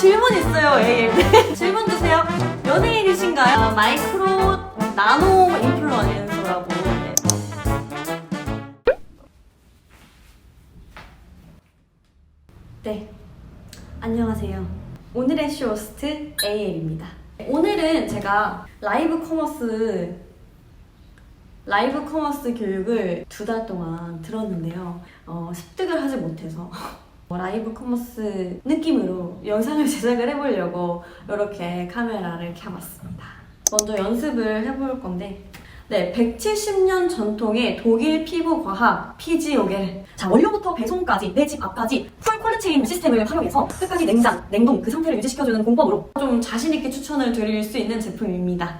질문 있어요, AL. 네. 질문 주세요. 연예인이신가요? 어, 마이크로 나노 인플루언서라고. 네. 네. 안녕하세요. 오늘의 쇼호스트 AL입니다. 오늘은 제가 라이브 커머스 라이브 커머스 교육을 두 달 동안 들었는데요. 어, 습득을 하지 못해서 어, 라이브 커머스 느낌으로 영상을 제작을 해보려고 이렇게 카메라를 켜봤습니다. 먼저 연습을 해볼 건데 네, 170년 전통의 독일 피부 과학 피지오겔. 자, 원료부터 배송까지 내 집 앞까지 풀 콜드체인 시스템을 활용해서 끝까지 냉장, 냉동 그 상태를 유지시켜주는 공법으로 좀 자신 있게 추천을 드릴 수 있는 제품입니다.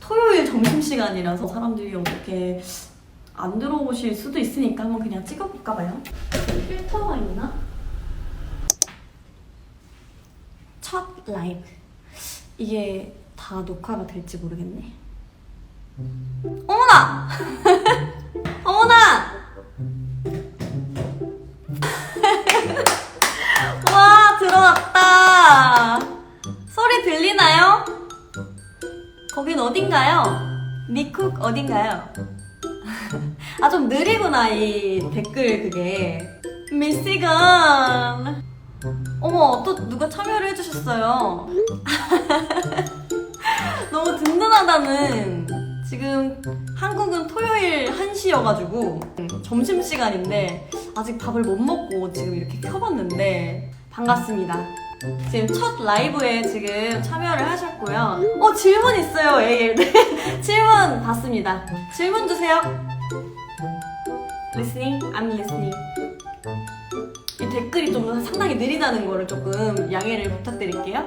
토요일 점심시간이라서 사람들이 어떻게 안 들어오실 수도 있으니까 한번 그냥 찍어볼까 봐요. 필터가 있나? 첫 라이브. 이게 다 녹화가 될지 모르겠네. 어머나! 어머나! 와, 들어왔다! 소리 들리나요? 거긴 어딘가요? 미쿡 어딘가요? 아, 좀 느리구나, 이 댓글 그게. 미시건! 어머, 또 누가 참여를 해주셨어요. 너무 든든하다는. 지금 한국은 토요일 1시여가지고 점심시간인데 아직 밥을 못 먹고 지금 이렇게 켜봤는데 반갑습니다. 지금 첫 라이브에 지금 참여를 하셨고요. 어, 질문 있어요, AL. 네. 질문 받습니다. 질문 주세요. Listening? I'm listening. 이 댓글이 좀 상당히 느리다는 거를 조금 양해를 부탁드릴게요.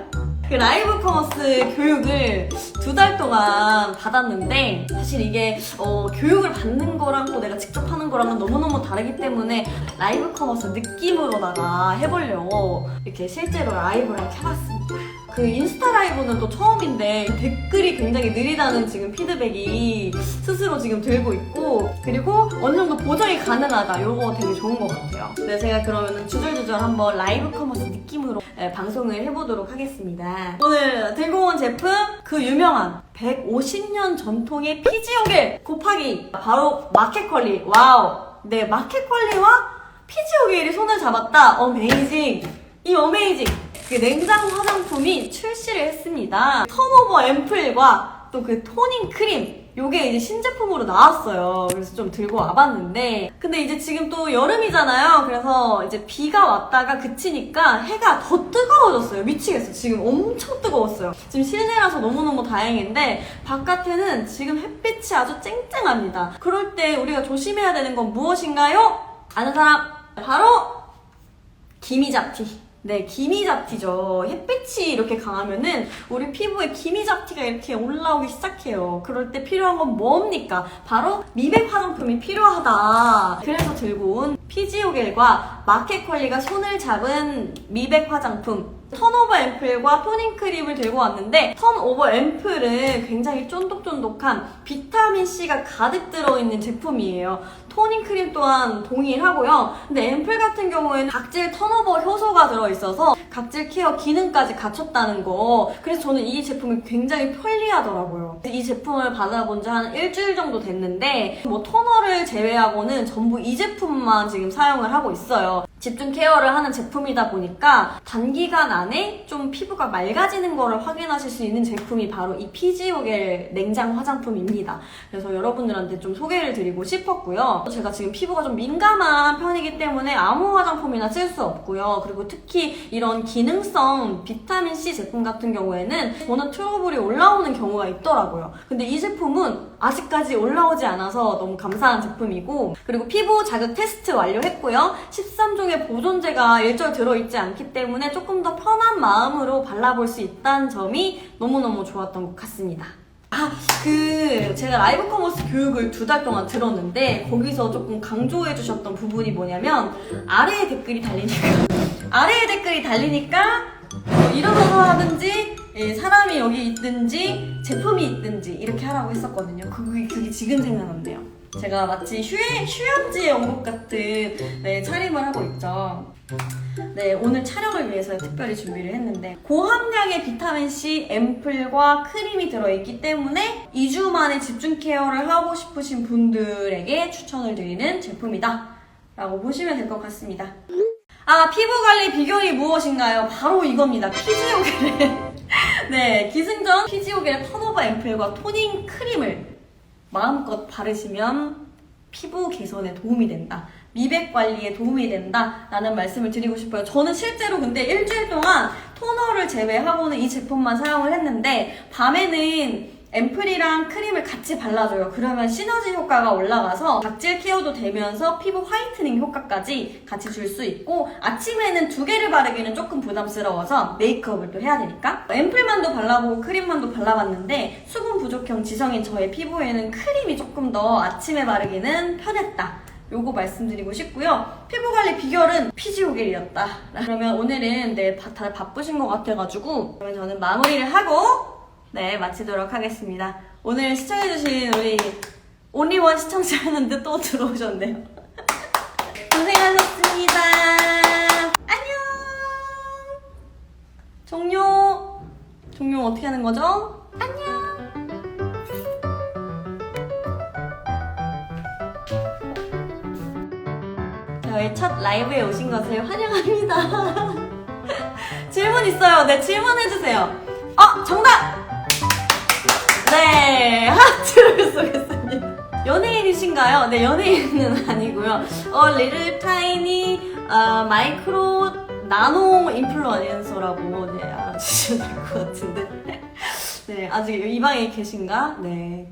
그 라이브 커머스 교육을 두 달 동안 받았는데 사실 이게 어, 교육을 받는 거랑 또 내가 직접 하는 거랑은 너무너무 다르기 때문에 라이브 커머스 느낌으로다가 해보려고 이렇게 실제로 라이브를 켜봤습니다. 그 인스타 라이브는 또 처음인데 댓글이 굉장히 느리다는 지금 피드백이 스스로 지금 들고 있고 그리고 어느 정도 보정이 가능하다. 요거 되게 좋은 것 같아요. 네 제가 그러면 주절주절 한번 라이브 커머스 느낌으로 네, 방송을 해보도록 하겠습니다. 오늘 들고 온 제품 그 유명한 150년 전통의 피지오겔 곱하기 바로 마켓컬리. 와우! 네 마켓컬리와 피지오겔이 손을 잡았다. 어메이징 이 어메이징 그 냉장 화장품이 출시를 했습니다. 턴오버 앰플과 또 그 토닝 크림 요게 이제 신제품으로 나왔어요. 그래서 좀 들고 와봤는데 근데 이제 지금 또 여름이잖아요. 그래서 이제 비가 왔다가 그치니까 해가 더 뜨거워졌어요. 미치겠어. 지금 엄청 뜨거웠어요. 지금 실내라서 너무너무 다행인데 바깥에는 지금 햇빛이 아주 쨍쨍합니다. 그럴 때 우리가 조심해야 되는 건 무엇인가요? 아는 사람 바로 기미잡티. 네, 기미 잡티죠. 햇빛이 이렇게 강하면은 우리 피부에 기미 잡티가 이렇게 올라오기 시작해요. 그럴 때 필요한 건 뭡니까? 바로 미백 화장품이 필요하다. 그래서 들고 온 피지오겔과 마켓컬리가 손을 잡은 미백 화장품 턴오버 앰플과 토닝 크림을 들고 왔는데 턴오버 앰플은 굉장히 쫀득쫀득한 비타민C가 가득 들어있는 제품이에요. 토닝 크림 또한 동일하고요. 근데 앰플 같은 경우에는 각질 턴오버 효소가 들어있어서 각질 케어 기능까지 갖췄다는 거. 그래서 저는 이 제품이 굉장히 편리하더라고요. 이 제품을 받아본 지 한 일주일 정도 됐는데 뭐 토너를 제외하고는 전부 이 제품만 지금 사용을 하고 있어요. 집중 케어를 하는 제품이다 보니까 단기간 안에 좀 피부가 맑아지는 거를 확인하실 수 있는 제품이 바로 이 피지오겔 냉장 화장품입니다. 그래서 여러분들한테 좀 소개를 드리고 싶었고요. 제가 지금 피부가 좀 민감한 편이기 때문에 아무 화장품이나 쓸 수 없고요. 그리고 특히 이런 기능성 비타민C 제품 같은 경우에는 저는 트러블이 올라오는 경우가 있더라고요. 근데 이 제품은 아직까지 올라오지 않아서 너무 감사한 제품이고 그리고 피부 자극 테스트 완료했고요. 13종의 보존제가 일절 들어있지 않기 때문에 조금 더 편한 마음으로 발라볼 수 있다는 점이 너무너무 좋았던 것 같습니다. 아, 그, 제가 라이브 커머스 교육을 두 달 동안 들었는데, 거기서 조금 강조해 주셨던 부분이 뭐냐면, 아래에 댓글이 달리니까, 아래에 댓글이 달리니까, 뭐 일어나서 하든지, 예, 사람이 여기 있든지, 제품이 있든지, 이렇게 하라고 했었거든요. 그게, 그게 지금 생각난대요. 제가 마치 휴양, 휴양지에 온 것 같은 네, 차림을 하고 있죠. 네, 오늘 촬영을 위해서 특별히 준비를 했는데 고함량의 비타민C 앰플과 크림이 들어있기 때문에 2주 만에 집중 케어를 하고 싶으신 분들에게 추천을 드리는 제품이다 라고 보시면 될 것 같습니다. 아, 피부 관리 비결이 무엇인가요? 바로 이겁니다. 피지오겔. 네, 기승전 피지오겔 턴오버 앰플과 토닝 크림을 마음껏 바르시면 피부 개선에 도움이 된다. 미백 관리에 도움이 된다. 라는 말씀을 드리고 싶어요. 저는 실제로 근데 일주일 동안 토너를 제외하고는 이 제품만 사용을 했는데, 밤에는 앰플이랑 크림을 같이 발라줘요. 그러면 시너지 효과가 올라가서 각질 케어도 되면서 피부 화이트닝 효과까지 같이 줄 수 있고 아침에는 두 개를 바르기는 조금 부담스러워서 메이크업을 또 해야 되니까 앰플만도 발라보고 크림만도 발라봤는데 수분 부족형 지성인 저의 피부에는 크림이 조금 더 아침에 바르기는 편했다. 요거 말씀드리고 싶고요. 피부 관리 비결은 피지오겔이었다. 그러면 오늘은 네, 바- 다들 바쁘신 것 같아가지고 그러면 저는 마무리를 하고 네, 마치도록 하겠습니다. 오늘 시청해주신 우리 온리원 시청자였는데 또 들어오셨네요. 고생하셨습니다. 안녕! 종료! 종료 어떻게 하는 거죠? 안녕! 저희 첫 라이브에 오신 것을 환영합니다. 질문 있어요. 네, 질문해주세요. 어, 정답! 네, 하트를 쏘겠습니다. 연예인이신가요? 네, 연예인은 아니고요. 어, 리를 타이니 어, 마이크로 나노 인플루언서라고 네, 알아주시면 될 것 같은데. 네, 아직 이 방에 계신가? 네.